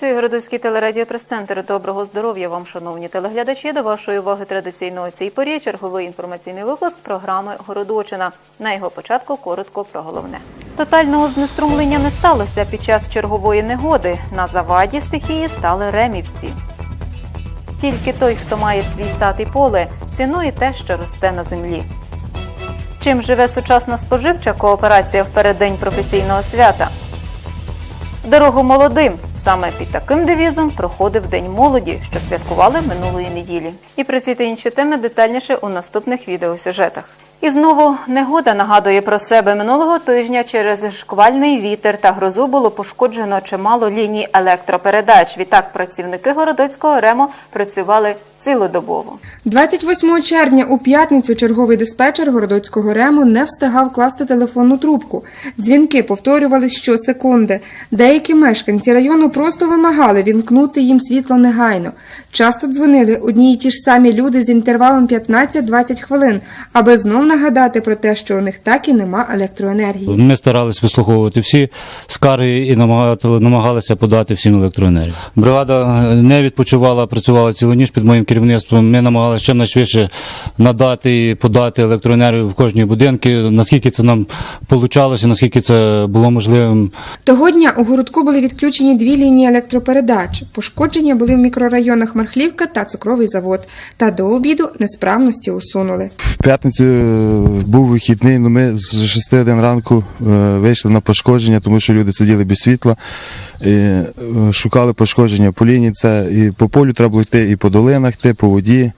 Працює Городоцький телерадіо прес-центр. Доброго здоров'я вам, шановні телеглядачі. До вашої уваги традиційно у цій порі черговий інформаційний випуск програми Городочина. На його початку коротко про головне. Тотального знеструмлення не сталося під час чергової негоди. На заваді стихії стали ремівці. Тільки той, хто має свій сад і поле, цінує те, що росте на землі. Чим живе сучасна споживча кооперація в переддень професійного свята? Дорогу молодим. Саме під таким девізом проходив День молоді, що святкували минулої неділі. І про ці та інші теми детальніше у наступних відеосюжетах. І знову негода нагадує про себе минулого тижня через шквальний вітер та грозу було пошкоджено чимало ліній електропередач. Відтак працівники городоцького ремо працювали цілодобово. 28 червня у п'ятницю черговий диспетчер городоцького рему не встигав класти телефонну трубку. Дзвінки повторювались щосекунди. Деякі мешканці району просто вимагали вімкнути їм світло негайно. Часто дзвонили одні й ті ж самі люди з інтервалом 15-20 хвилин, аби знов нагадати про те, що у них так і нема електроенергії. Ми старалися вислуховувати всі скарги і намагалися подати всім електроенергію. Бригада не відпочивала, працювала цілу ніч під моїм керівництвом. Ми намагалися чим найшвидше надати і подати електроенергію в кожні будинки. Наскільки це нам вийшло, наскільки це було можливим. Того дня у городку були відключені дві лінії електропередач. Пошкодження були в мікрорайонах Мархлівка та цукровий завод. Та до обіду несправності усунули. В п'ятницю е, був вихідний, але ми з 6 годин ранку е, вийшли на пошкодження, тому що люди сиділи без світла. І, е, шукали пошкодження по лінії. Це і по полю треба було йти, і по долинах йти, по воді.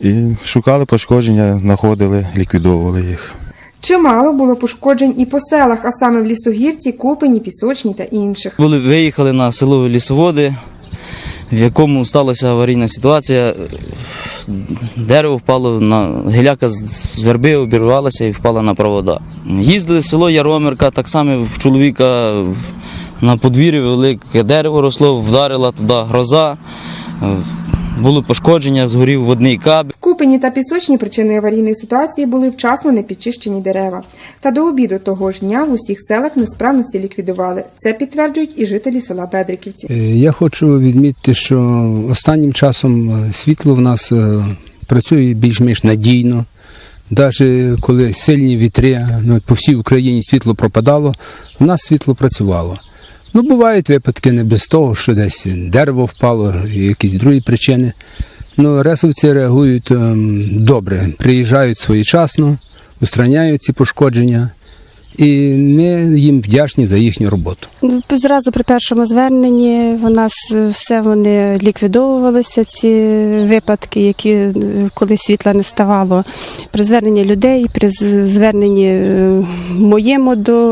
І шукали пошкодження, знаходили, ліквідовували їх. Чимало було пошкоджень і по селах, а саме в Лісогірці, Купені, Пісочній та інших. Були виїхали на село лісоводи, в якому сталася аварійна ситуація. Дерево впало на гіляка з верби обірвалася і впала на провода. Їздили в село Яромирка, так само в чоловіка на подвір'ї велике дерево росло, вдарила туди гроза. Було пошкодження, згорів водний кабель. Купені та Пісочній причиною аварійної ситуації були вчасно не підчищені дерева. Та до обіду того ж дня в усіх селах несправності ліквідували. Це підтверджують і жителі села Бедриківці. Е, Я хочу відмітити, що останнім часом е, світло в нас е, працює більш-менш надійно. Навіть коли сильні вітри, ну, по всій Україні світло пропадало, в нас світло працювало. Ну, бувають випадки не без того, що десь дерево впало, якісь другі причини. Ну, ресовці реагують ем, добре, приїжджають своєчасно, устраняють ці пошкодження, і ми їм вдячні за їхню роботу. Ну, Зразу при першому зверненні в нас е, все вони ліквідовувалися, ці випадки, які е, коли світла не ставало. При зверненні людей, при зверненні е, моєму до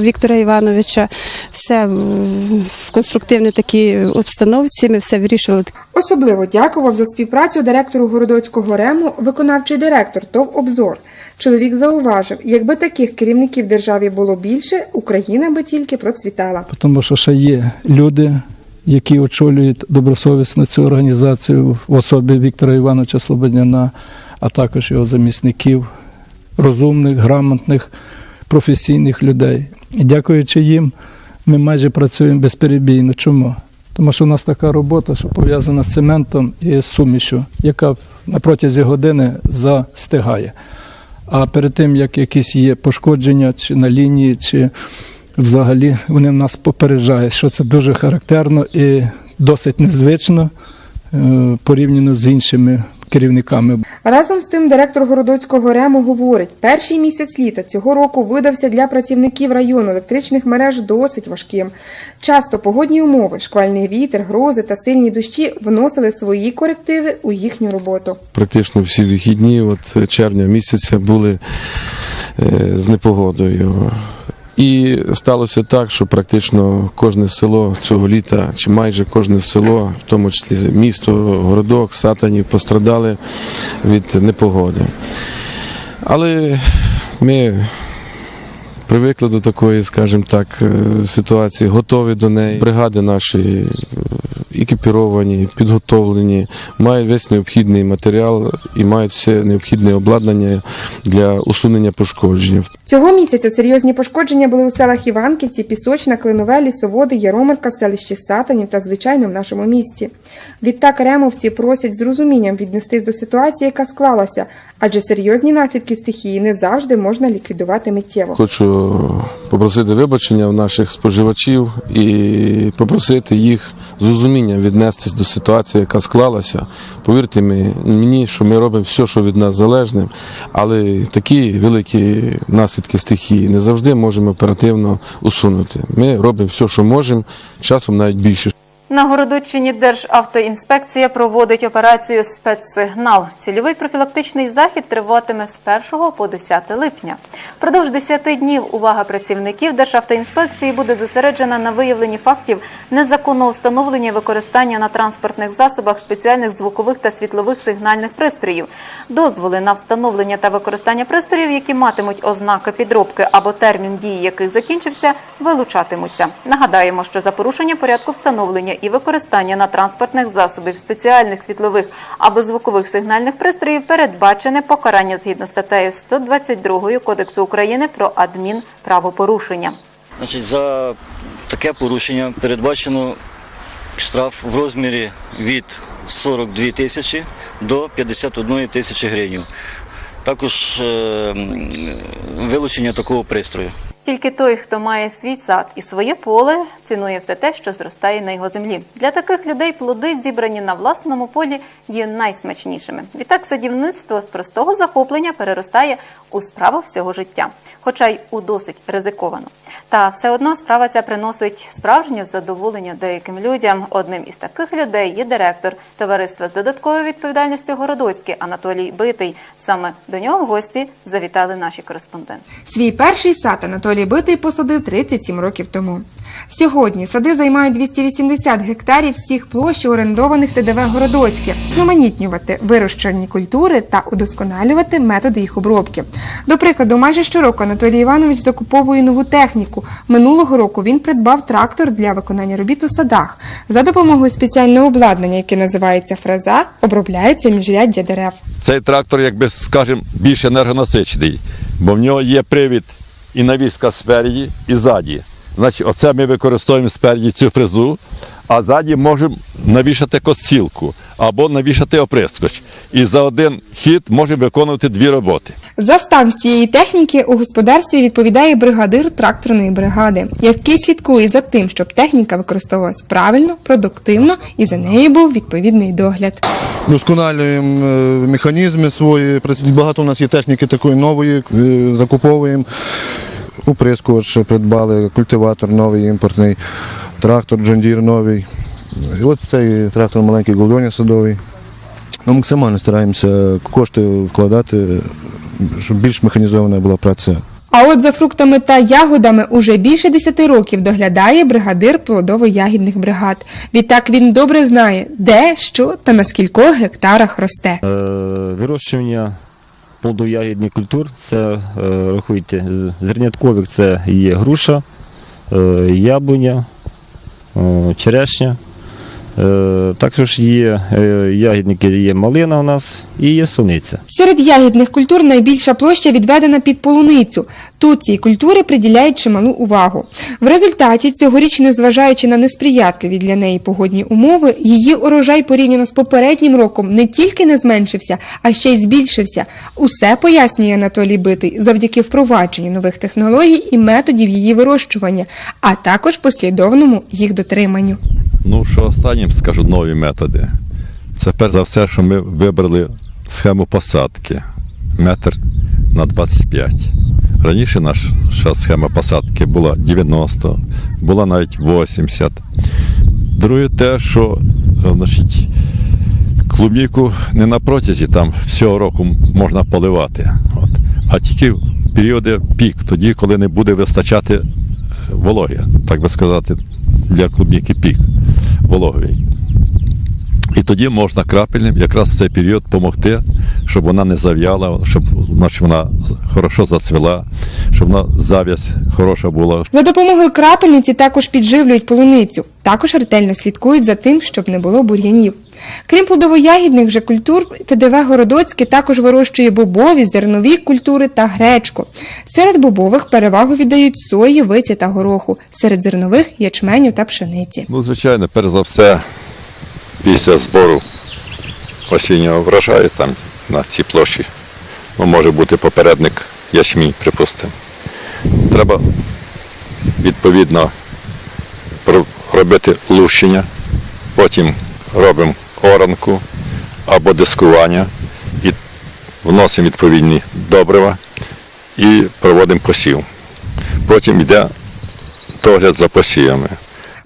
Віктора Івановича, все в- в конструктивній такій обстановці. Ми все вирішували Особливо дякував за співпрацю директору городоцького рему, виконавчий директор ТОВ Обзор. Чоловік зауважив, якби таких керівників державі було більше, Україна би тільки процвітала. тому що ще є люди, які очолюють добросовісно цю організацію в особі Віктора Івановича Слободяна, а також його замісників, розумних, грамотних, професійних людей. І дякуючи їм, ми майже працюємо безперебійно. Чому? Тому що у нас така робота, що пов'язана з цементом і з сумішю, яка на протязі години застигає. А перед тим, як якісь є пошкодження чи на лінії, чи взагалі вони в нас попереджають, що це дуже характерно і досить незвично е, порівняно з іншими керівниками. Разом з тим, директор городоцького рему говорить, перший місяць літа цього року видався для працівників району електричних мереж досить важким. Часто погодні умови, шквальний вітер, грози та сильні дощі вносили свої корективи у їхню роботу. практично всі вихідні от червня місяця були е, з непогодою. І сталося так, що практично кожне село цього літа, чи майже кожне село, в тому числі місто, городок, сатанів, пострадали від непогоди. Але ми привикли до такої, скажімо так, е, ситуації, готові до неї. Бригади наші, екіпіровані, підготовлені, мають весь необхідний матеріал і мають все необхідне обладнання для усунення пошкоджень. Цього місяця серйозні пошкодження були у селах Іванківці, Пісочна, Клинове, Лісоводи, Яромирка, селищі Сатанів та, звичайно, в нашому місті. Відтак ремовці просять з розумінням віднестись до ситуації, яка склалася, адже серйозні наслідки стихії не завжди можна ліквідувати миттєво. Хочу попросити вибачення в наших споживачів і попросити їх з розумінням віднестись до ситуації, яка склалася. Повірте мені, що ми робимо все, що від нас залежне, але такі великі наслідки стихії не завжди можемо оперативно усунути. Ми робимо все, що можемо, часом навіть більше. На Городоччині Державтоінспекція проводить операцію «Спецсигнал». Цільовий профілактичний захід триватиме з 1 по 10 липня. Впродовж 10 днів увага працівників Державтоінспекції буде зосереджена на виявленні фактів незаконного встановлення використання на транспортних засобах спеціальних звукових та світлових сигнальних пристроїв. Дозволи на встановлення та використання пристроїв, які матимуть ознаки підробки або термін дії яких закінчився, вилучатимуться. Нагадаємо, що за порушення порядку встановлення і використання на транспортних засобів спеціальних світлових або звукових сигнальних пристроїв передбачене покарання згідно статтею 122 Кодексу України про адмінправопорушення. Значить, за таке порушення передбачено штраф в розмірі від 42 тисячі до 51 тисячі гривень. Також е, вилучення такого пристрою. Тільки той, хто має свій сад і своє поле, цінує все те, що зростає на його землі. Для таких людей плоди, зібрані на власному полі, є найсмачнішими. Відтак садівництво з простого захоплення переростає у справу всього життя, хоча й у досить ризиковано. Та все одно справа ця приносить справжнє задоволення деяким людям. Одним із таких людей є директор товариства з додатковою відповідальністю Городоцький Анатолій Битий. Саме до нього в гості завітали наші кореспонденти. Свій перший сад Анатолій Битий посадив 37 років тому. Сьогодні сади займають 280 гектарів всіх площ орендованих ТДВ Городоцьке, зноманітнювати вирощені культури та удосконалювати методи їх обробки. До прикладу, майже щороку Анатолій Іванович закуповує нову техніку. Минулого року він придбав трактор для виконання робіт у садах. За допомогою спеціального обладнання, яке називається фреза, обробляються міжряддя дерев. Цей трактор, якби скажемо, більш енергонасичений, бо в нього є привід і навіска спереді, і ззаді. Значить, оце ми використовуємо спереді цю фрезу, а ззаді можемо навішати косцілку або навішати оприскоч. І за один хід можемо виконувати дві роботи. За стан всієї техніки у господарстві відповідає бригадир тракторної бригади, який слідкує за тим, щоб техніка використовувалась правильно, продуктивно і за нею був відповідний догляд. Досконалюємо е, механізми свої. працюють. Багато у нас є техніки такої нової, е, закуповуємо. Уприскувач придбали, культиватор новий імпортний, трактор Deere новий. І от цей трактор маленький голдоня садовий. Ну, максимально стараємося кошти вкладати, щоб більш механізована була праця. А от за фруктами та ягодами уже більше 10 років доглядає бригадир плодово-ягідних бригад. Відтак він добре знає, де, що та на скількох гектарах росте. Е, Вирощування плодово-ягідних культур це е, рахуйте, з- зерняткових це є груша, е, яблуня, черешня. Е, Також є е, ягідники, є малина у нас і є суниця. Серед ягідних культур найбільша площа відведена під полуницю. Тут цій культурі приділяють чималу увагу. В результаті цьогоріч, незважаючи на несприятливі для неї погодні умови, її урожай порівняно з попереднім роком не тільки не зменшився, а ще й збільшився. Усе пояснює Анатолій Битий завдяки впровадженню нових технологій і методів її вирощування, а також послідовному їх дотриманню. Ну, що останнім скажу нові методи. Це перш за все, що ми вибрали схему посадки метр на 25. Раніше наша схема посадки була 90, була навіть 80. Друге те, що е, значить, клубніку не на протязі там всього року можна поливати, от, а тільки в періоди пік, тоді, коли не буде вистачати е, вологи, так би сказати, для клубніки пік вологовий. І тоді можна крапельним якраз в цей період допомогти, щоб вона не зав'яла, щоб значить, вона хорошо зацвіла, щоб вона зав'язь хороша була, За допомогою крапельниці також підживлюють полуницю. Також ретельно слідкують за тим, щоб не було бур'янів. Крім плодово-ягідних же культур, ТДВ Городоцьке також вирощує бобові, зернові культури та гречку. Серед бобових перевагу віддають сої, виці та гороху, серед зернових ячменю та пшениці. Ну, звичайно, перш за все, після збору осіннього врожаю там на цій площі ну, може бути попередник ячмінь, припустимо. Треба відповідно робити лущення, потім робимо оранку або дискування і вносимо відповідні добрива і проводимо посів. Потім йде догляд за посівами.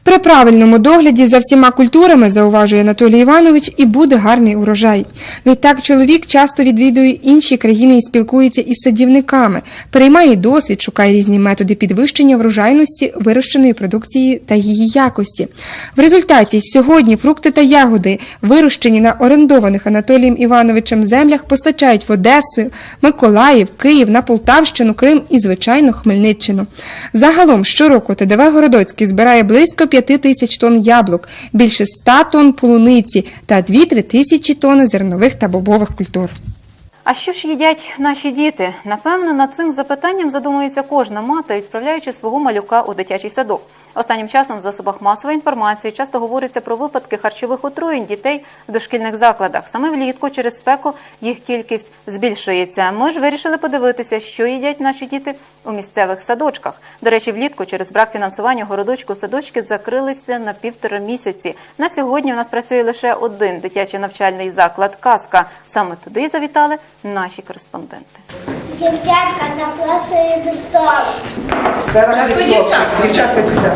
При правильному догляді за всіма культурами, зауважує Анатолій Іванович, і буде гарний урожай. Відтак чоловік часто відвідує інші країни і спілкується із садівниками, переймає досвід, шукає різні методи підвищення врожайності вирощеної продукції та її якості. В результаті сьогодні фрукти та ягоди, вирощені на орендованих Анатолієм Івановичем землях, постачають в Одесу, Миколаїв, Київ, на Полтавщину, Крим і, звичайно, Хмельниччину. Загалом щороку ТДВ Городоцький збирає близько 5 тисяч тонн яблук, більше 100 тонн полуниці та 2-3 тисячі тонн зернових та бобових культур. А що ж їдять наші діти? Напевно, над цим запитанням задумується кожна мати, відправляючи свого малюка у дитячий садок. Останнім часом в засобах масової інформації часто говориться про випадки харчових отруєнь дітей в дошкільних закладах. Саме влітку через спеку їх кількість збільшується. Ми ж вирішили подивитися, що їдять наші діти у місцевих садочках. До речі, влітку через брак фінансування городочку садочки закрилися на півтора місяці. На сьогодні у нас працює лише один дитячий навчальний заклад Казка. Саме туди завітали наші кореспонденти. Дівчатка запрошує до столу. Дівчатка сюди.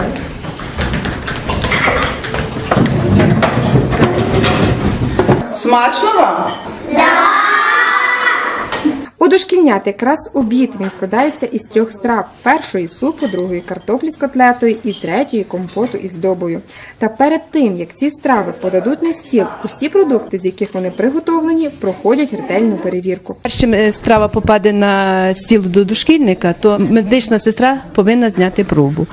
Смачно вам? У дошкільнят якраз обід він складається із трьох страв: першої супу, другої картоплі з котлетою і третьої компоту із добою. Та перед тим як ці страви подадуть на стіл, усі продукти, з яких вони приготовлені, проходять ретельну перевірку. Першим е, страва попаде на стіл до дошкільника, то медична сестра повинна зняти пробу.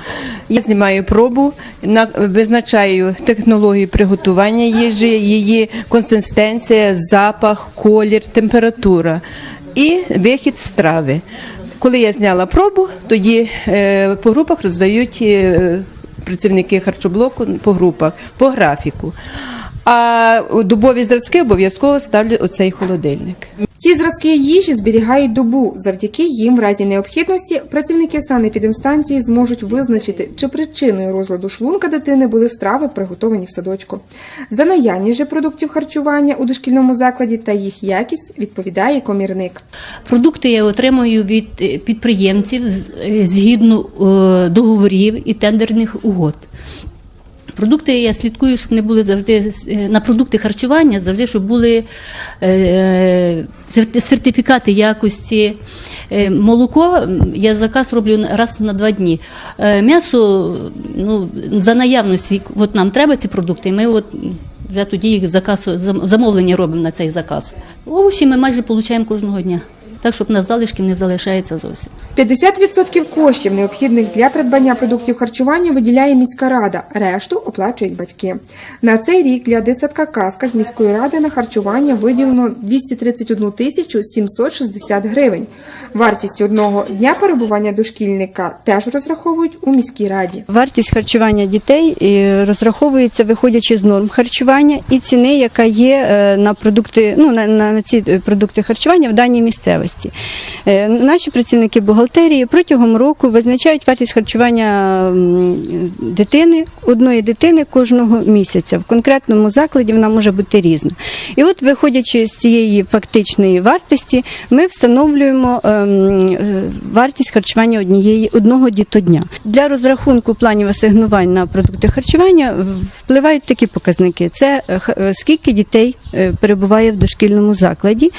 Я знімаю пробу, на- визначаю технологію приготування їжі, її консистенція, запах, колір, температура і вихід страви. Коли я зняла пробу, тоді е, по групах роздають е, працівники харчоблоку по групах, по графіку. А дубові зразки обов'язково ставлю оцей холодильник. Ці зразки їжі зберігають добу. Завдяки їм, в разі необхідності, працівники санепідемстанції зможуть визначити, чи причиною розладу шлунка дитини були страви, приготовані в садочку. За наявність же продуктів харчування у дошкільному закладі та їх якість відповідає комірник. Продукти я отримую від е, підприємців е, згідно е, договорів і тендерних угод. Продукти я слідкую, щоб не були завжди е, на продукти харчування, завжди, щоб були е, сертифікати якості. Е, Молоко я заказ роблю раз на два дні. М'ясо ну, за наявності, от нам треба ці продукти, ми от вже тоді їх заказ замовлення робимо на цей заказ. Овочі ми майже отримуємо кожного дня. Так, щоб на залишків не залишається зовсім. 50% коштів, необхідних для придбання продуктів харчування, виділяє міська рада, решту оплачують батьки. На цей рік для дитсадка «Казка» з міської ради на харчування виділено 231 тисячу 760 гривень. Вартість одного дня перебування дошкільника теж розраховують у міській раді. Вартість харчування дітей е, розраховується виходячи з норм харчування і ціни, яка є е, на продукти, ну на, на, на ці е, продукти харчування в даній місцевості. Е, Наші працівники бухгалтерії протягом року визначають вартість харчування дитини, одної дитини кожного місяця. В конкретному закладі вона може бути різна. І от, виходячи з цієї фактичної вартості, ми встановлюємо ем, е, вартість харчування однієї одного дітодня. Для розрахунку планів асигнувань на продукти харчування впливають такі показники: це е, скільки дітей перебуває в дошкільному закладі,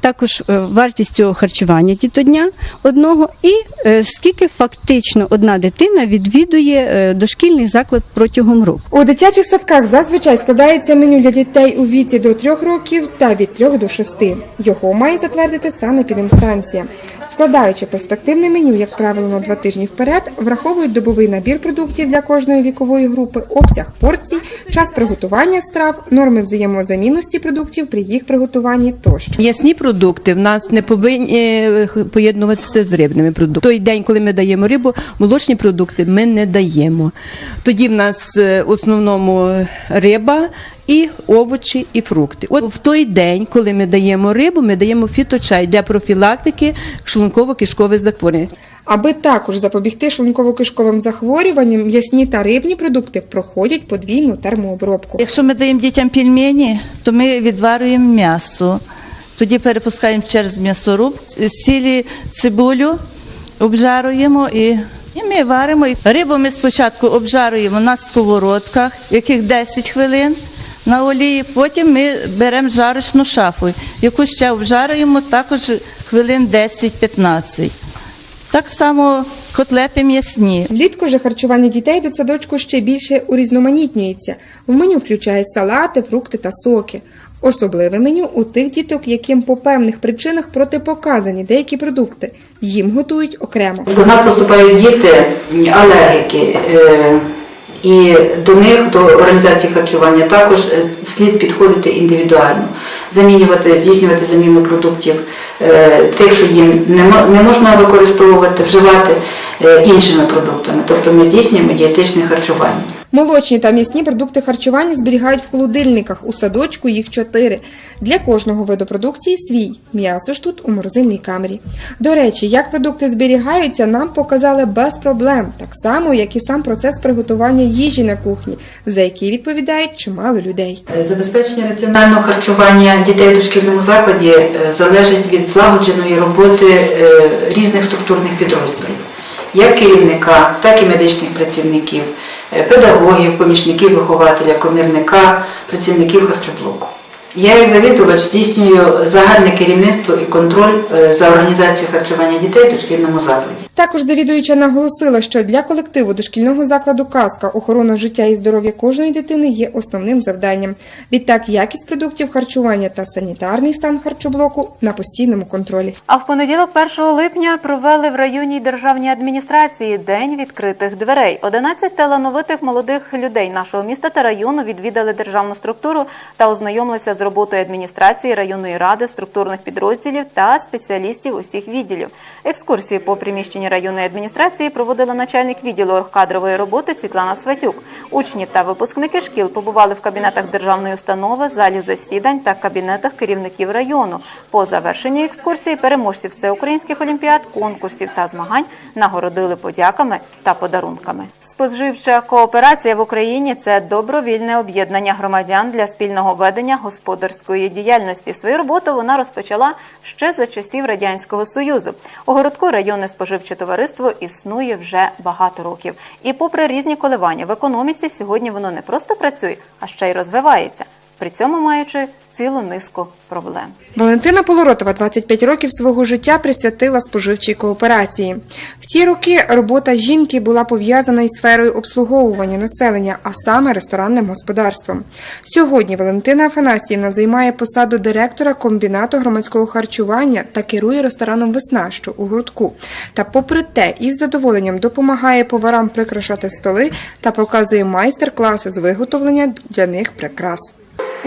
також вартість цього харчування дітодня одного, і е, скільки фактично одна дитина відвідує е, дошкільний заклад протягом року. У дитячих садках зазвичай складається меню для дітей у віці до 3 років та від 3 до 6. Його має затвердити санепідемстанція. Складаючи перспективне меню, як правило, на два тижні вперед, враховують добовий набір продуктів для кожної вікової групи, обсяг порцій, час приготування страв, норми взаємозамінності продуктів при їх приготуванні тощо. М'ясні продукти в нас не повинні е, поєднуватися з рибними продуктами. Той день, коли ми даємо рибу, молочні продукти ми не даємо. Тоді в нас е, в основному е, риба. І овочі, і фрукти. От в той день, коли ми даємо рибу, ми даємо фіточай для профілактики шлунково-кишкових захворювань. Аби також запобігти шлунково-кишковим захворюванням, м'ясні та рибні продукти проходять подвійну термообробку. Якщо ми даємо дітям пельмені, то ми відварюємо м'ясо. Тоді перепускаємо через м'ясоруб, сілі цибулю, обжаруємо і, і ми варимо. Рибу ми спочатку обжаруємо на сковородках, яких 10 хвилин на олії. Потім ми беремо жарочну шафу, яку ще обжарюємо також хвилин 10-15. Так само котлети м'ясні. Влітку же харчування дітей до садочку ще більше урізноманітнюється. В меню включають салати, фрукти та соки. Особливе меню у тих діток, яким по певних причинах протипоказані деякі продукти. Їм готують окремо. До нас поступають діти алергіки, е, і до них, до організації харчування, також е, слід підходити індивідуально, замінювати, здійснювати заміну продуктів е, тих, що їм не можна використовувати, вживати іншими продуктами. Тобто ми здійснюємо дієтичне харчування. Молочні та м'ясні продукти харчування зберігають в холодильниках. У садочку їх чотири. Для кожного виду продукції свій. М'ясо ж тут у морозильній камері. До речі, як продукти зберігаються, нам показали без проблем, так само, як і сам процес приготування їжі на кухні, за який відповідають чимало людей. Забезпечення раціонального харчування дітей в дошкільному закладі е, залежить від злагодженої роботи е, різних структурних підрозділів, як керівника, так і медичних працівників, е, педагогів, помічників вихователя, комірника, працівників харчоблоку. Я як завідувач здійснюю загальне керівництво і контроль е, за організацією харчування дітей в дошкільному закладі. Також завідуюча наголосила, що для колективу дошкільного закладу Казка охорона життя і здоров'я кожної дитини є основним завданням. Відтак, якість продуктів харчування та санітарний стан харчоблоку на постійному контролі. А в понеділок, 1 липня, провели в районній державній адміністрації День відкритих дверей. 11 талановитих молодих людей нашого міста та району відвідали державну структуру та ознайомилися з роботою адміністрації, районної ради, структурних підрозділів та спеціалістів усіх відділів. Екскурсію по приміщенні районної адміністрації проводила начальник відділу оргкадрової роботи Світлана Сватюк. Учні та випускники шкіл побували в кабінетах державної установи, залі засідань та кабінетах керівників району. По завершенні екскурсії переможців всеукраїнських олімпіад, конкурсів та змагань нагородили подяками та подарунками. Споживча кооперація в Україні це добровільне об'єднання громадян для спільного ведення господарської діяльності. Свою роботу вона розпочала ще за часів радянського союзу. У городку районне споживче товариство існує вже багато років. І, попри різні коливання в економіці, сьогодні воно не просто працює, а ще й розвивається. При цьому маючи цілу низку проблем. Валентина Полоротова 25 років свого життя присвятила споживчій кооперації. Всі роки робота жінки була пов'язана із сферою обслуговування населення, а саме ресторанним господарством. Сьогодні Валентина Афанасьєвна займає посаду директора комбінату громадського харчування та керує рестораном Весна, що у Грудку. Та попри те, із задоволенням допомагає поварам прикрашати столи та показує майстер-класи з виготовлення для них прикрас.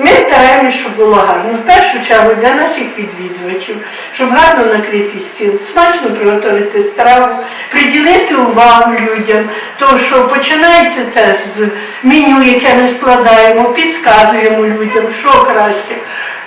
Ми стараємося, щоб було гарно. В першу чергу для наших відвідувачів, щоб гарно накрити стіл, смачно приготувати страву, приділити увагу людям, тому що починається це з меню, яке ми складаємо, підказуємо людям, що краще.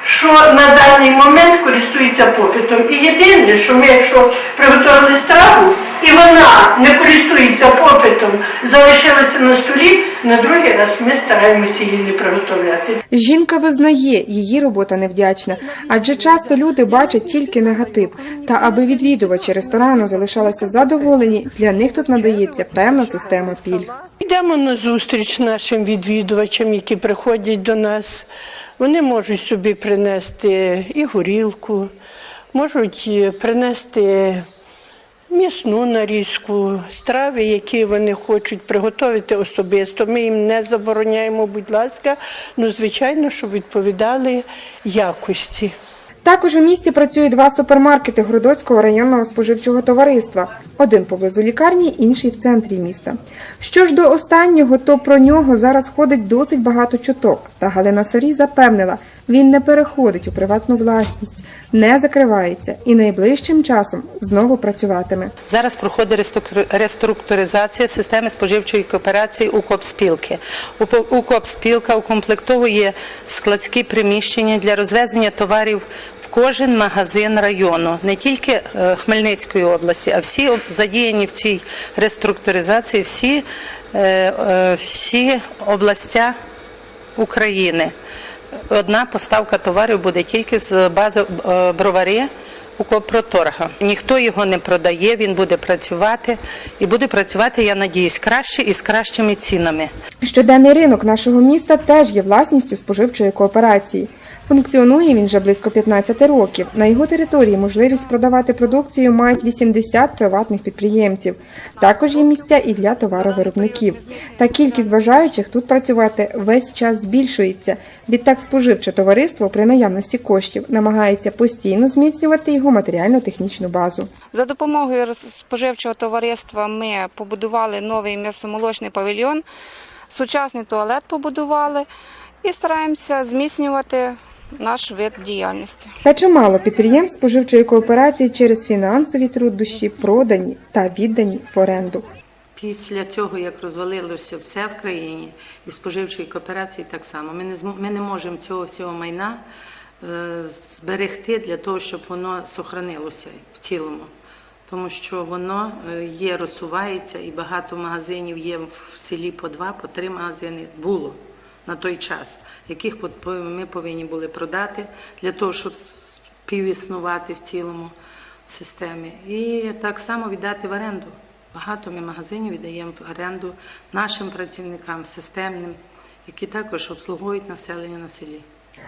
Що на даний момент користується попитом. І єдине, що ми, якщо приготували страву, і вона не користується попитом, залишилася на столі, на другий раз ми стараємося її не приготовляти. Жінка визнає, її робота невдячна, адже часто люди бачать тільки негатив. Та аби відвідувачі ресторану залишалися задоволені, для них тут надається певна система пільг. Йдемо на зустріч нашим відвідувачам, які приходять до нас. Вони можуть собі принести і горілку, можуть е, принести м'ясну нарізку, страви, які вони хочуть приготувати особисто. Ми їм не забороняємо, будь ласка, ну звичайно, щоб відповідали якості. Також у місті працює два супермаркети Гродоцького районного споживчого товариства. Один поблизу лікарні, інший в центрі міста. Що ж до останнього, то про нього зараз ходить досить багато чуток. Та Галина Сарій запевнила, він не переходить у приватну власність, не закривається і найближчим часом знову працюватиме. Зараз проходить реструктури- реструктуризація системи споживчої кооперації УКОП-спілки. УП- УКОП-спілка укомплектовує складські приміщення для розвезення товарів в кожен магазин району, не тільки е, Хмельницької області, а всі задіяні в цій реструктуризації, всі, е, е, всі областя України. Одна поставка товарів буде тільки з бази е, бровари у Копроторга. Ніхто його не продає, він буде працювати і буде працювати, я надіюсь, краще і з кращими цінами. Щоденний ринок нашого міста теж є власністю споживчої кооперації. Функціонує він вже близько 15 років. На його території можливість продавати продукцію мають 80 приватних підприємців. Також є місця і для товаровиробників. Та кількість бажаючих тут працювати весь час збільшується. Відтак споживче товариство при наявності коштів намагається постійно зміцнювати його матеріально-технічну базу. За допомогою споживчого товариства ми побудували новий м'ясомолочний павільйон, сучасний туалет побудували і стараємося зміцнювати наш вид діяльності. Та чимало підприємств споживчої кооперації через фінансові труднощі продані та віддані в оренду. Після цього, як розвалилося все в країні, і споживчої кооперації так само. Ми не ми не можемо цього всього майна е, зберегти для того, щоб воно сохранилося в цілому. Тому що воно е, є, розсувається, і багато магазинів є в селі по два, по три магазини було на той час, яких ми повинні були продати для того, щоб співіснувати в цілому системі. І так само віддати в оренду. Багато ми магазинів віддаємо в оренду нашим працівникам системним, які також обслуговують населення на селі.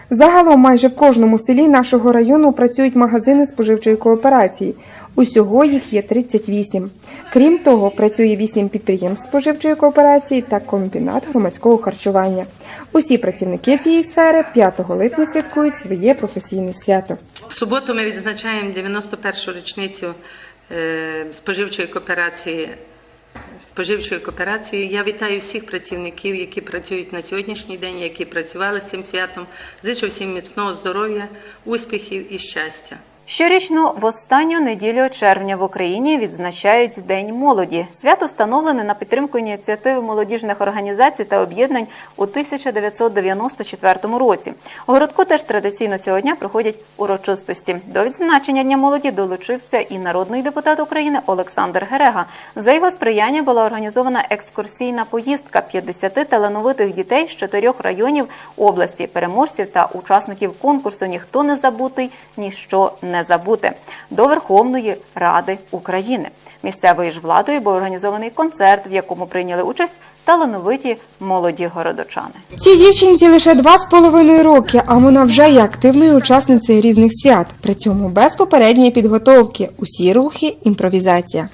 Загалом майже в кожному селі нашого району працюють магазини споживчої кооперації. Усього їх є 38. Крім того, працює 8 підприємств споживчої кооперації та комбінат громадського харчування. Усі працівники цієї сфери 5 липня святкують своє професійне свято. В суботу ми відзначаємо 91-шу річницю е, споживчої кооперації. Споживчої кооперації. Я вітаю всіх працівників, які працюють на сьогоднішній день, які працювали з цим святом. Зичу всім міцного здоров'я, успіхів і щастя. Щорічно в останню неділю червня в Україні відзначають День молоді. Свято встановлене на підтримку ініціативи молодіжних організацій та об'єднань у 1994 році. У городку теж традиційно цього дня проходять урочистості. До відзначення Дня молоді долучився і народний депутат України Олександр Герега. За його сприяння була організована екскурсійна поїздка 50 талановитих дітей з чотирьох районів області, переможців та учасників конкурсу Ніхто не забутий, ніщо не забуте до Верховної Ради України. Місцевою ж владою був організований концерт, в якому прийняли участь талановиті молоді городочани. Цій дівчинці лише два з половиною роки, а вона вже є активною учасницею різних свят. При цьому без попередньої підготовки. Усі рухи імпровізація.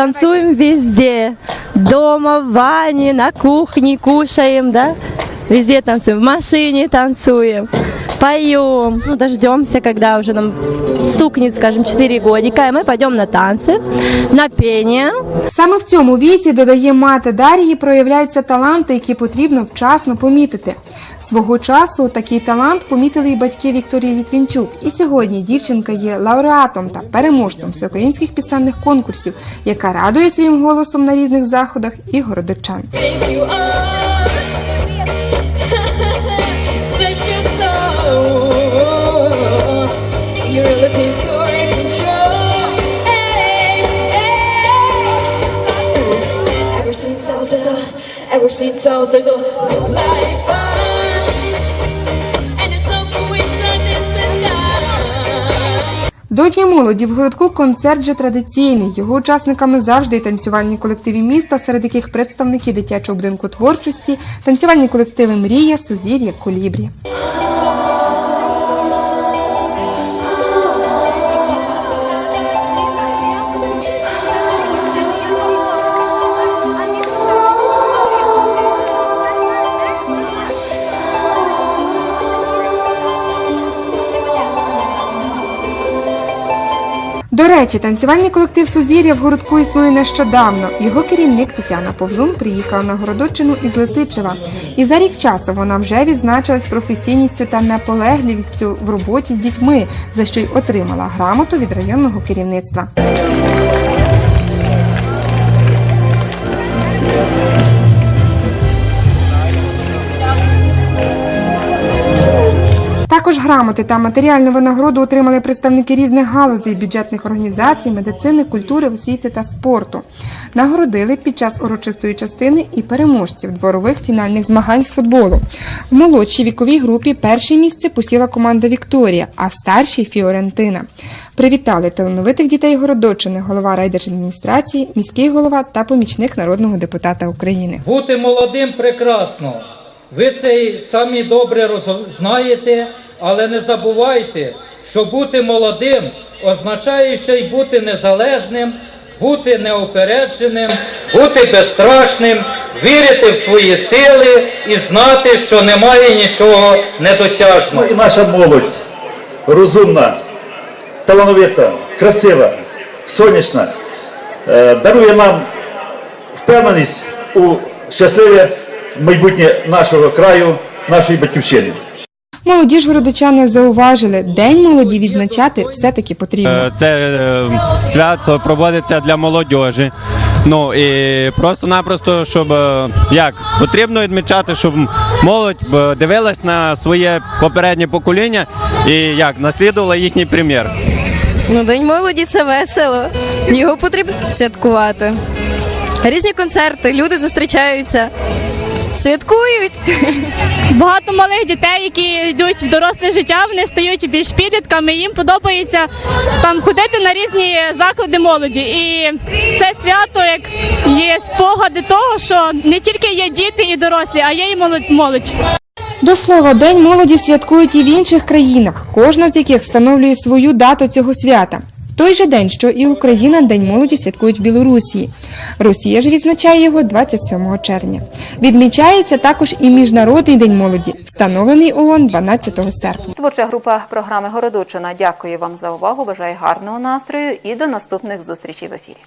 Танцуем везде. Дома, в ванне, на кухне кушаем, да? Везде танцуем. В машине танцуем. Поем. Ну, дождемся, когда уже нам стукнет, скажем, 4 годика, и мы пойдем на танцы, на пение. Саме в цьому віці, додає мати Дар'ї, проявляються таланти, які потрібно вчасно помітити. Свого часу такий талант помітили і батьки Вікторії Літвінчук. І сьогодні дівчинка є лауреатом та переможцем всеукраїнських пісенних конкурсів, яка радує своїм голосом на різних заходах і городочан. Was look like fun. And it's no coincidence and God. До Дня молоді в городку концерт же традиційний. Його учасниками завжди і танцювальні колективи міста, серед яких представники дитячого будинку творчості, танцювальні колективи Мрія, Сузір'я, Колібрі. До речі, танцювальний колектив Сузір'я в городку існує нещодавно. Його керівник Тетяна Повзун приїхала на Городочину із Летичева. І за рік часу вона вже відзначилась професійністю та наполегливістю в роботі з дітьми, за що й отримала грамоту від районного керівництва. Грамоти та матеріальну винагороду отримали представники різних галузей бюджетних організацій, медицини, культури, освіти та спорту. Нагородили під час урочистої частини і переможців дворових фінальних змагань з футболу. В молодшій віковій групі перше місце посіла команда Вікторія, а в старшій Фіорентина. Привітали талановитих дітей Городочини, голова райдержадміністрації, міський голова та помічник народного депутата України. Бути молодим прекрасно. Ви це самі добре знаєте, але не забувайте, що бути молодим означає ще й бути незалежним, бути неупередженим, бути безстрашним, вірити в свої сили і знати, що немає нічого недосяжного. Ну і наша молодь розумна, талановита, красива, сонячна, е, дарує нам впевненість у щасливе майбутнє нашого краю, нашої батьківщини. Молоді ж городочани зауважили, День молоді відзначати все-таки потрібно. Е, Це е, свято проводиться для молодіжі. Ну і просто-напросто, щоб е, як потрібно відмічати, щоб молодь дивилась на своє попереднє покоління і як наслідувала їхній примір. Ну, День молоді це весело. Його потрібно святкувати. Різні концерти, люди зустрічаються, святкують. Багато малих дітей, які йдуть в доросле життя, вони стають більш підлітками. Їм подобається там ходити на різні заклади молоді. І це свято як є спогади того, що не тільки є діти і дорослі, а є і молодь. молодь. До слова, День молоді святкують і в інших країнах, кожна з яких встановлює свою дату цього свята. Той же день, що і Україна, День молоді святкують в Білорусі. Росія ж відзначає його 27 червня. Відмічається також і Міжнародний день молоді, встановлений ООН 12 серпня. Творча група програми Городочина Дякую вам за увагу. Бажаю гарного настрою і до наступних зустрічей в ефірі.